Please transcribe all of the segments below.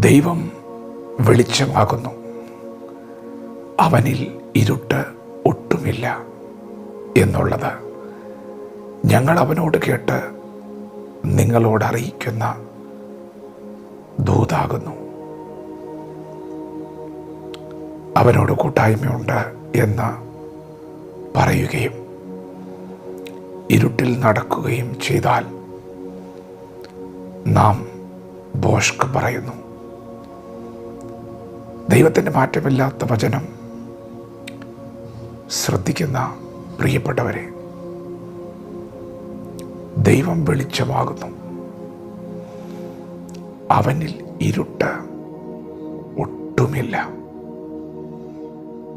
ദൈവം വെളിച്ചമാകുന്നു. അവനിൽ ഇരുട്ട് ഒട്ടുമില്ല എന്നുള്ളത് ഞങ്ങൾ അവനോട് കേട്ട് നിങ്ങളോട് അറിയിക്കുന്ന ദൂതാകുന്നു. അവനോട് കൂട്ടായ്മയുണ്ട് എന്ന് പറയുകയും ഇരുട്ടിൽ നടക്കുകയും ചെയ്താൽ നാം ബോഷ്ക്ക് പറയുന്നു. ദൈവത്തിന്റെ മാറ്റമില്ലാത്ത വചനം ശ്രദ്ധിക്കുന്ന പ്രിയപ്പെട്ടവരെ ദൈവം വെളിച്ചമാകുന്നു. അവനിൽ ഇരുട്ട് ഒട്ടുമില്ല.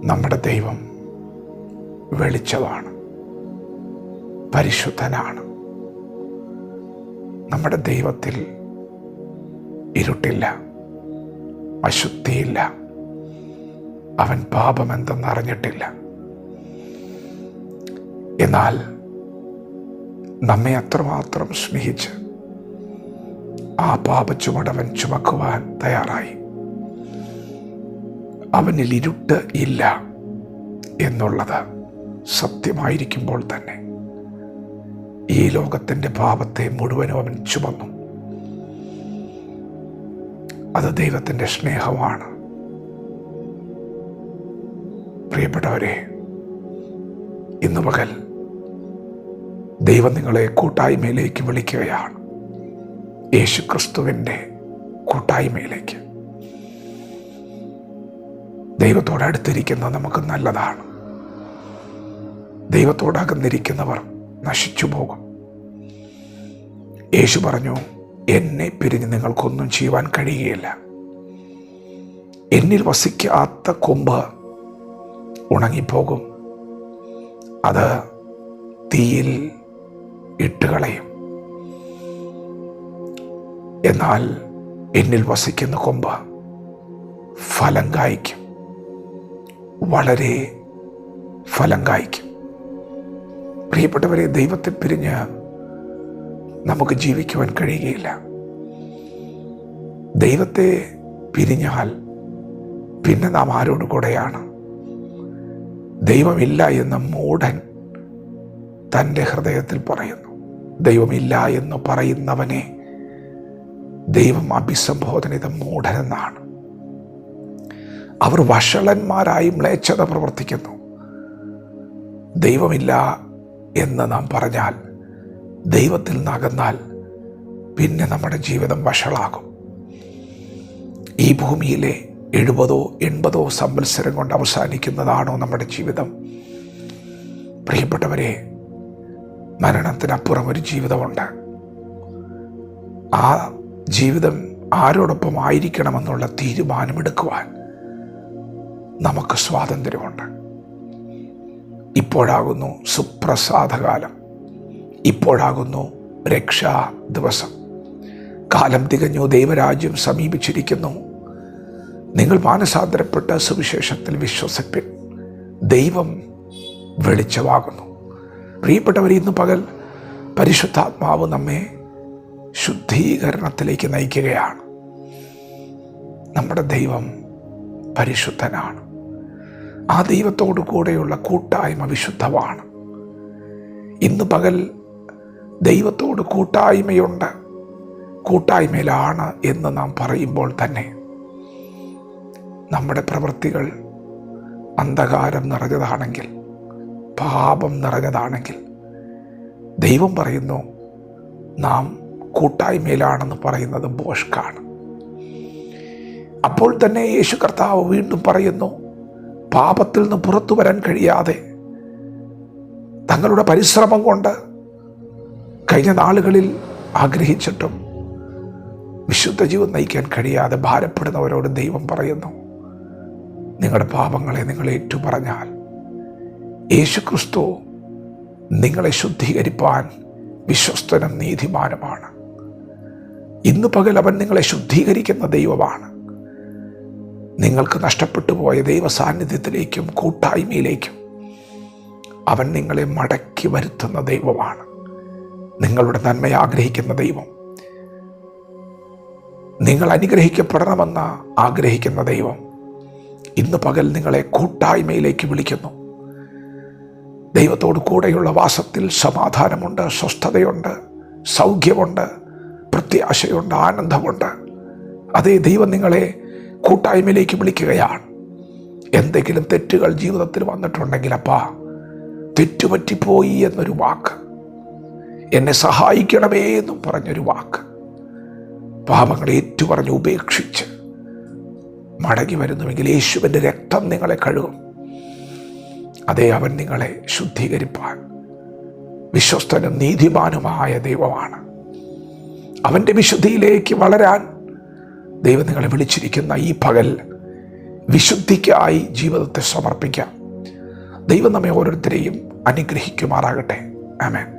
നമ്മുടെ ദൈവം വെളിച്ചമാണ് പരിശുദ്ധനാണ്. നമ്മുടെ ദൈവത്തിൽ ഇരുട്ടില്ല അശുദ്ധിയില്ല. അവൻ പാപമെന്തെന്ന് അറിഞ്ഞിട്ടില്ല. എന്നാൽ നമ്മെ അത്രമാത്രം സ്നേഹിച്ച് ആ പാപച്ചുമടവൻ ചുമക്കുവാൻ തയ്യാറായി. അവനിൽ ഇരുട്ട് ഇല്ല എന്നുള്ളത് സത്യമായിരിക്കുമ്പോൾ തന്നെ ഈ ലോകത്തിന്റെ പാപത്തെ മുഴുവനും അവൻ ചുമന്നു. അത് ദൈവത്തിന്റെ സ്നേഹമാണ്. പ്രിയപ്പെട്ടവരെ ഇന്ന് പകൽ ദൈവം നിങ്ങളെ കൂട്ടായ്മയിലേക്ക് വിളിക്കുകയാണ്. യേശു ക്രിസ്തുവിന്റെ കൂട്ടായ്മയിലേക്ക്. ദൈവത്തോട് അടുത്തിരിക്കുന്ന നമുക്ക് നല്ലതാണ്. ദൈവത്തോട് അകന്നിരിക്കുന്നവർ നശിച്ചു പോകും. യേശു പറഞ്ഞു എന്നെ പിരിഞ്ഞ് നിങ്ങൾക്കൊന്നും ചെയ്യുവാൻ കഴിയുകയില്ല. എന്നിൽ വസിക്കാത്ത കൊമ്പ് ഉണങ്ങിപ്പോകും. അത് തീയിൽ ഇട്ടുകളയും എന്നാൽ എന്നിൽ വസിക്കുന്ന കൊമ്പ് ഫലം കായ്ക്കും. വളരെ ഫലം കായ്ക്കും. പ്രിയപ്പെട്ടവരെ ദൈവത്തെ പിരിഞ്ഞ് നമുക്ക് ജീവിക്കുവാൻ കഴിയുകയില്ല. ദൈവത്തെ പിരിഞ്ഞാൽ പിന്നെ നാം ആരോട് കൂടെയാണ് ദൈവമില്ല എന്ന മൂഢൻ തന്റെ ഹൃദയത്തിൽ പറയുന്നു. ദൈവമില്ല എന്ന് പറയുന്നവനെ ദൈവം അഭിസംബോധന ഇത് മൂഢനെന്നാണ് അവർ വഷളന്മാരായി മ്ലേച്ഛത പ്രവർത്തിക്കുന്നു. ദൈവമില്ല എന്ന് നാം പറഞ്ഞാൽ ദൈവത്തിൽ നിന്നകന്നാൽ പിന്നെ നമ്മുടെ ജീവിതം വഷളാകും. ഈ ഭൂമിയിലെ എഴുപതോ എൺപതോ സംവത്സരം കൊണ്ട് അവസാനിക്കുന്നതാണോ നമ്മുടെ ജീവിതം? പ്രിയപ്പെട്ടവരെ മരണത്തിനപ്പുറം ഒരു ജീവിതമുണ്ട്. ആ ജീവിതം ആരോടൊപ്പം ആയിരിക്കണമെന്നുള്ള തീരുമാനമെടുക്കുവാൻ നമുക്ക് സ്വാതന്ത്ര്യമുണ്ട്. ഇപ്പോഴാകുന്നു സുപ്രസാദകാലം. ഇപ്പോഴാകുന്നു രക്ഷാ ദിവസം. കാലം തികഞ്ഞു ദൈവരാജ്യം സമീപിച്ചിരിക്കുന്നു. നിങ്ങൾ മാനസാന്തരപ്പെട്ട സുവിശേഷത്തിൽ വിശ്വസിപ്പിൻ. ദൈവം വെളിച്ചമാകുന്നു. പ്രിയപ്പെട്ടവർ ഇന്ന് പകൽ പരിശുദ്ധാത്മാവ് നമ്മെ ശുദ്ധീകരണത്തിലേക്ക് നയിക്കുകയാണ്. നമ്മുടെ ദൈവം പരിശുദ്ധനാണ്. ആ ദൈവത്തോടു കൂടെയുള്ള കൂട്ടായ്മ വിശുദ്ധമാണ്. ഇന്ന് പകൽ ദൈവത്തോട് കൂട്ടായ്മയുണ്ട്. കൂട്ടായ്മയിലാണ് എന്ന് നാം പറയുമ്പോൾ തന്നെ നമ്മുടെ പ്രവൃത്തികൾ അന്ധകാരം നിറഞ്ഞതാണെങ്കിൽ പാപം നിറഞ്ഞതാണെങ്കിൽ ദൈവം പറയുന്നു നാം കൂട്ടായ്മയിലാണെന്ന് പറയുന്നത് ബോഷ്കാണ് അപ്പോൾ തന്നെ യേശു കർത്താവ് വീണ്ടും പറയുന്നു പാപത്തിൽ നിന്ന് പുറത്തു വരാൻ കഴിയാതെ തങ്ങളുടെ പരിശ്രമം കൊണ്ട് കഴിഞ്ഞ നാളുകളിൽ ആഗ്രഹിച്ചിട്ടും വിശുദ്ധ ജീവൻ നയിക്കാൻ കഴിയാതെ ഭാരപ്പെടുന്നവരോട് ദൈവം പറയുന്നു നിങ്ങളുടെ പാപങ്ങളെ നിങ്ങൾ ഏറ്റുപറഞ്ഞാൽ യേശു ക്രിസ്തു നിങ്ങളെ ശുദ്ധീകരിപ്പാൻ വിശ്വസ്തനും നീതിമാനുമാണ്. ഇന്ന് പകൽ അവൻ നിങ്ങളെ ശുദ്ധീകരിക്കുന്ന ദൈവമാണ്. നിങ്ങൾക്ക് നഷ്ടപ്പെട്ടു പോയ ദൈവ സാന്നിധ്യത്തിലേക്കും കൂട്ടായ്മയിലേക്കും അവൻ നിങ്ങളെ മടക്കി വരുത്തുന്ന ദൈവമാണ്. നിങ്ങളുടെ നന്മ ആഗ്രഹിക്കുന്ന ദൈവം. നിങ്ങൾ അനുഗ്രഹിക്കപ്പെടണമെന്ന് ആഗ്രഹിക്കുന്ന ദൈവം. ഇന്ന് പകൽ നിങ്ങളെ കൂട്ടായ്മയിലേക്ക് വിളിക്കുന്നു. ദൈവത്തോട് കൂടെയുള്ള വാസത്തിൽ സമാധാനമുണ്ട് സ്വസ്ഥതയുണ്ട് സൗഖ്യമുണ്ട് പ്രത്യാശയുണ്ട് ആനന്ദമുണ്ട്. അതേ ദൈവം നിങ്ങളെ കൂട്ടായ്മയിലേക്ക് വിളിക്കുകയാണ്. എന്തെങ്കിലും തെറ്റുകൾ ജീവിതത്തിൽ വന്നിട്ടുണ്ടെങ്കിൽ അപ്പാ തെറ്റുപറ്റിപ്പോയി എന്നൊരു വാക്ക്. എന്നെ സഹായിക്കണമേ എന്നും പറഞ്ഞൊരു വാക്ക്. പാപങ്ങളെ ഏറ്റുപറഞ്ഞ് ഉപേക്ഷിച്ച് മടങ്ങി വരുന്നുവെങ്കിൽ യേശുവിന്റെ രക്തം നിങ്ങളെ കഴുകും. അതേ അവൻ നിങ്ങളെ ശുദ്ധീകരിപ്പാൻ വിശ്വസ്തനും നീതിമാനുമായ ദൈവമാണ്. അവന്റെ വിശുദ്ധിയിലേക്ക് വളരാൻ ദൈവം നിങ്ങളെ വിളിച്ചിരിക്കുന്ന ഈ പകൽ വിശുദ്ധിക്കായി ജീവിതത്തെ സമർപ്പിക്കാം. ദൈവം നമ്മെ ഓരോരുത്തരെയും അനുഗ്രഹിക്കുമാറാകട്ടെ. ആമേൻ.